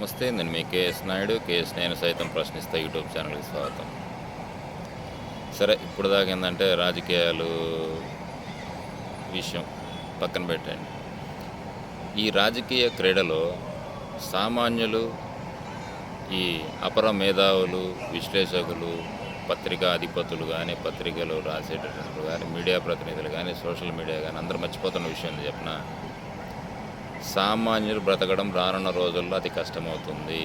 నమస్తే నేను మీ KS Naidu. KS నేను సైతం ప్రశ్నిస్తా యూట్యూబ్ ఛానల్కి స్వాగతం. సరే ఇప్పుడు దాకా ఏంటంటే రాజకీయాలు విషయం పక్కన పెట్టండి. ఈ రాజకీయ క్రీడలో సామాన్యులు ఈ అపర మేధావులు విశ్లేషకులు పత్రికా అధిపతులు కానీ పత్రికలు రాసేటటువంటి కానీ మీడియా ప్రతినిధులు కానీ సోషల్ మీడియా కానీ అందరూ మర్చిపోతున్న విషయం చెప్పిన? సామాన్యులు బ్రతకడం రానున్న రోజుల్లో అతి కష్టమవుతుంది.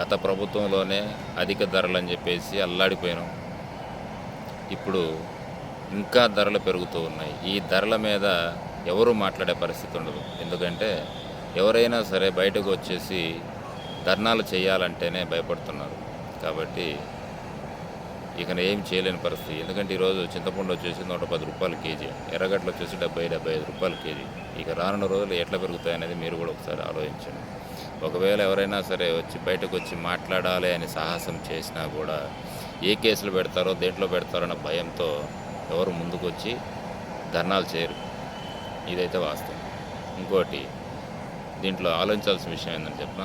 గత ప్రభుత్వంలోనే అధిక ధరలు అని చెప్పేసి అల్లాడిపోయాం ఇప్పుడు ఇంకా ధరలు పెరుగుతూ ఉన్నాయి. ఈ ధరల మీద ఎవరు మాట్లాడే పరిస్థితి ఉండదు. ఎందుకంటే ఎవరైనా సరే బయటకు వచ్చేసి ధర్నాలు చేయాలంటేనే భయపడుతున్నారు. కాబట్టి ఇక ఏం చేయలేని పరిస్థితి. ఎందుకంటే ఈరోజు చింతపండు వచ్చేసి నూట పది రూపాయలు కేజీ ఎర్రగడ్డలు వచ్చేసి డెబ్బై డెబ్బై ఐదు రూపాయలు కేజీ. ఇక రానున్న రోజులు ఎట్లా పెరుగుతాయనేది మీరు కూడా ఒకసారి ఆలోచించండి. ఒకవేళ ఎవరైనా సరే వచ్చి బయటకు వచ్చి మాట్లాడాలి అని సాహసం చేసినా కూడా ఏ కేసులు పెడతారో దేంట్లో పెడతారో అన్న భయంతో ఎవరు ముందుకొచ్చి ధర్నాలు చేయరు. ఇదైతే వాస్తవం. ఇంకోటి దీంట్లో ఆలోచించాల్సిన విషయం ఏంటంటే చెప్పిన?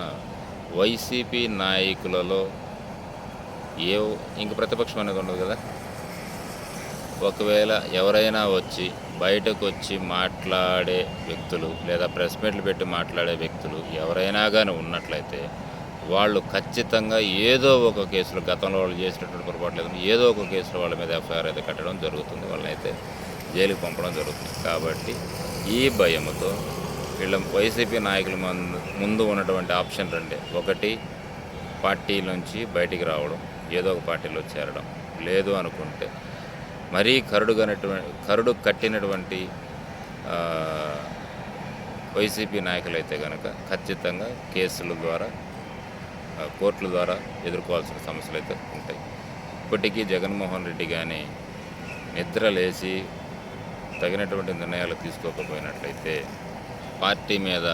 వైసీపీ నాయకులలో ఏ ఇంక ప్రతిపక్షం అనేది ఉండదు కదా. ఒకవేళ ఎవరైనా వచ్చి బయటకు వచ్చి మాట్లాడే వ్యక్తులు లేదా ప్రెస్ మీట్లు పెట్టి మాట్లాడే వ్యక్తులు ఎవరైనా కానీ ఉన్నట్లయితే వాళ్ళు ఖచ్చితంగా ఏదో ఒక కేసులో గతంలో వాళ్ళు చేసినటువంటి పొరపాటు లేదని ఏదో ఒక కేసులో వాళ్ళ మీద ఎఫ్ఐఆర్ అయితే కట్టడం జరుగుతుంది. వాళ్ళనైతే జైలుకి పంపడం జరుగుతుంది. కాబట్టి ఈ భయంతో వీళ్ళ వైసీపీ నాయకుల ముందు ముందు ఉన్నటువంటి ఆప్షన్ రెండే. ఒకటి పార్టీ నుంచి బయటికి రావడం. ఏదో ఒక పార్టీలో చేరడం. లేదు అనుకుంటే. మరీ కరుడుగానటువంటి కరుడు కట్టినటువంటి వైసీపీ నాయకులైతే కనుక ఖచ్చితంగా కేసుల ద్వారా కోర్టుల ద్వారా ఎదుర్కోవాల్సిన సమస్యలు అయితే ఉంటాయి. ఇప్పటికీ జగన్మోహన్ రెడ్డి కానీ నిద్ర లేచి తగినటువంటి నిర్ణయాలు తీసుకోకపోయినట్లయితే పార్టీ మీద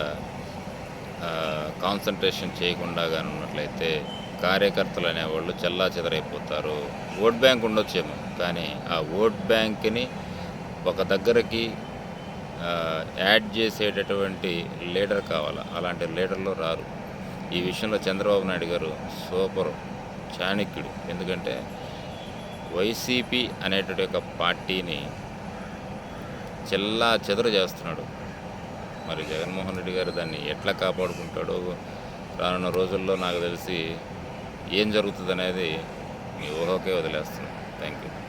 కాన్సన్ట్రేషన్ చేయకుండా కానీ ఉన్నట్లయితే కార్యకర్తలు అనేవాళ్ళు చెల్లా చెదరైపోతారు. ఓట్ బ్యాంక్ ఉండొచ్చేమో కానీ ఆ ఓట్ బ్యాంక్ని ఒక దగ్గరకి యాడ్ చేసేటటువంటి లీడర్ కావాలి? అలాంటి లీడర్లు రారు. ఈ విషయంలో చంద్రబాబు నాయుడు గారు సూపర్ చాణక్యుడు. ఎందుకంటే వైసీపీ అనేటువంటి ఒక పార్టీని చెల్లా చెదరు చేస్తున్నాడు. మరి జగన్మోహన్ రెడ్డి గారు దాన్ని ఎట్లా కాపాడుకుంటాడో రానున్న రోజుల్లో నాకు తెలిసి ఏం జరుగుతుంది అనేది మీ ఊహకే వదిలేస్తున్నాను. Thank you